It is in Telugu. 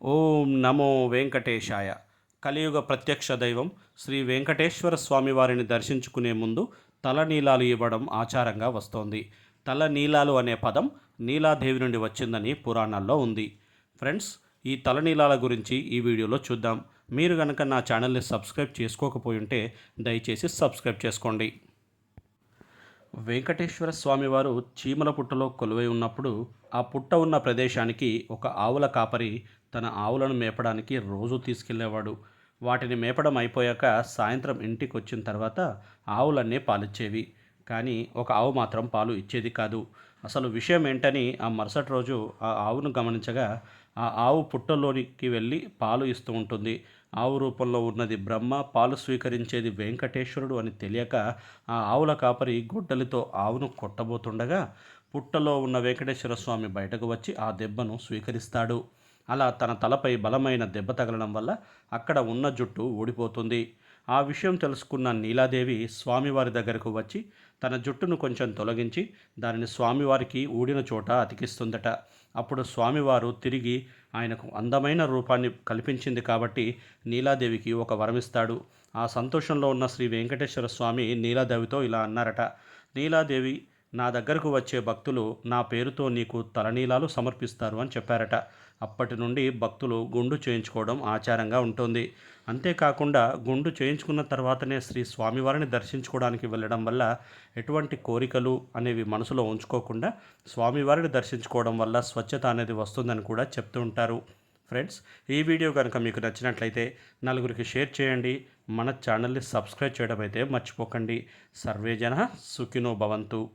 ఓం నమో వెంకటేశాయ. కలియుగ ప్రత్యక్ష దైవం శ్రీ వెంకటేశ్వర స్వామి వారిని దర్శించుకునే ముందు తల నీలాలు ఇవ్వడం ఆచారంగా వస్తోంది. తల నీలాలు అనే పదం నీలాదేవి నుండి వచ్చిందని పురాణాల్లో ఉంది. ఫ్రెండ్స్ ఈ తలనీలాల గురించి ఈ వీడియోలో చూద్దాం. మీరు కనుక నా ఛానల్ని సబ్స్క్రైబ్ చేసుకోకపోయి ఉంటే దయచేసి సబ్స్క్రైబ్ చేసుకోండి. వెంకటేశ్వర స్వామివారు చీమల పుట్టలో కొలువై ఉన్నప్పుడు ఆ పుట్ట ఉన్న ప్రదేశానికి ఒక ఆవుల కాపరి తన ఆవులను మేపడానికి రోజు తీసుకెళ్ళేవాడు. వాటిని మేపడం అయిపోయాక సాయంత్రం ఇంటికి వచ్చిన తర్వాత ఆవులన్నీ పాలిచ్చేవి. కానీ ఒక ఆవు మాత్రం పాలు ఇచ్చేది కాదు. అసలు విషయం ఏంటని ఆ మరుసటి రోజు ఆ ఆవును గమనించగా ఆ ఆవు పుట్టలోనికి వెళ్ళి పాలు ఇస్తూ ఉంటుంది. ఆవు రూపంలో ఉన్నది బ్రహ్మ పాలు స్వీకరించేది వెంకటేశ్వరుడు అని తెలియక ఆ ఆవుల కాపరి గుడ్డలితో ఆవును కొట్టబోతుండగా పుట్టలో ఉన్న వెంకటేశ్వర స్వామి బయటకు వచ్చి ఆ దెబ్బను స్వీకరిస్తాడు. అలా తన తలపై బలమైన దెబ్బ తగలడం వల్ల అక్కడ ఉన్న జుట్టు ఊడిపోతుంది. ఆ విషయం తెలుసుకున్న నీలాదేవి స్వామివారి దగ్గరకు వచ్చి తన జుట్టును కొంచెం తొలగించి దానిని స్వామివారికి ఊడిన చోట అతికిస్తుందట. అప్పుడు స్వామివారు తిరిగి ఆయనకు అందమైన రూపాన్ని కల్పించింది కాబట్టి నీలాదేవికి ఒక వరమిస్తాడు. ఆ సంతోషంలో ఉన్న శ్రీ వెంకటేశ్వర స్వామి నీలాదేవితో ఇలా అన్నారట. నీలాదేవి నా దగ్గరకు వచ్చే భక్తులు నా పేరుతో నీకు తలనీలాలు సమర్పిస్తారు అని చెప్పారట. అప్పటి నుండి భక్తులు గుండు చేయించుకోవడం ఆచారంగా ఉంటుంది. అంతేకాకుండా గుండు చేయించుకున్న తర్వాతనే శ్రీ స్వామివారిని దర్శించుకోవడానికి వెళ్ళడం వల్ల ఎటువంటి కోరికలు అనేవి మనసులో ఉంచుకోకుండా స్వామివారిని దర్శించుకోవడం వల్ల స్వచ్ఛత అనేది వస్తుందని కూడా చెప్తూ ఉంటారు. ఫ్రెండ్స్ ఈ వీడియో కనుక మీకు నచ్చినట్లయితే నలుగురికి షేర్ చేయండి. మన ఛానల్ని సబ్స్క్రైబ్ చేయడం అయితే మర్చిపోకండి. సర్వేజన సుఖినో భవంతు.